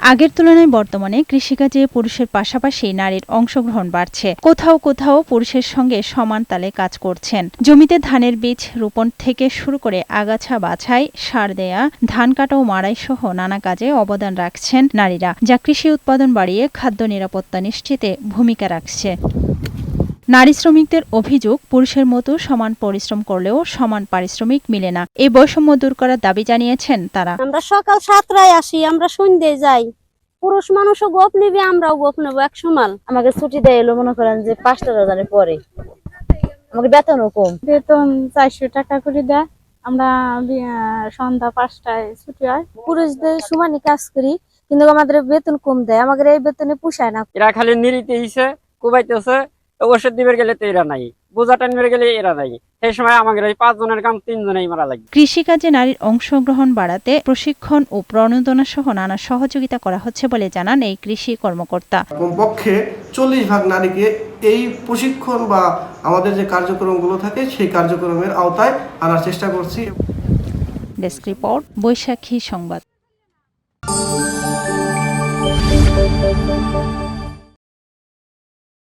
আগের তুলনায় বর্তমানে কৃষিকাজে পুরুষের পাশাপাশি নারীর অংশগ্রহণ বাড়ছে। কোথাও কোথাও পুরুষের সঙ্গে সমান তালে কাজ করছেন। জমিতে ধানের বীজ রোপণ থেকে শুরু করে আগাছা বাছাই, সার দেয়া, ধান কাটা ও মাড়াই সহ নানা কাজে অবদান রাখছেন নারীরা, যা কৃষি উৎপাদন বাড়িয়ে খাদ্য নিরাপত্তা নিশ্চিতে ভূমিকা রাখছে। নারী শ্রমিকদের অভিযোগ পুরুষের মতো সমান পরিশ্রম করলেও সমান পারিশ্রমিক মিলে না। এই বৈষম্য দূর করার দাবি জানিয়েছেন তারা। আমরা সকাল সাতটায় আসি আমরা সন্ধ্যে যাই। পুরুষ মানুষও গোপ নিবে আমরাও গোপ নেব এক সমান। আমাকে ছুটি দেয় এলো মনে করেন যে পাঁচটা রোজানের পরে। আমাকে বেতনও কম। বেতন চারশো টাকা করে দেয়। আমরা আহ, সন্ধ্যা পাঁচটায় ছুটি হয়। পুরুষদের সমানই কাজ করি কিন্তু আমাদের বেতন কম দেয়। আমাদের এই বেতনে পোষায় না। এরা খালি নিরিতে ইসে কুবাইতেছে ওষুধ দিবে গেলে তো এরা নাই। বোঝা টানবে গেলে এরা নাই। সেই সময় আমাদের এই পাঁচ কাম মারা কৃষিকাজে নারীর অংশগ্রহণ বাড়াতে প্রশিক্ষণ ও প্রণোদনা সহ নানা সহযোগিতা করা হচ্ছে বলে জানান এই কৃষি কর্মকর্তা। কমপক্ষে চল্লিশ ভাগ নারীকে এই প্রশিক্ষণ বা আমাদের যে কার্যক্রমগুলো থাকে সেই কার্যক্রমের আওতায় আনার চেষ্টা করছি। ডেস্ক রিপোর্ট বৈশাখী সংবাদ।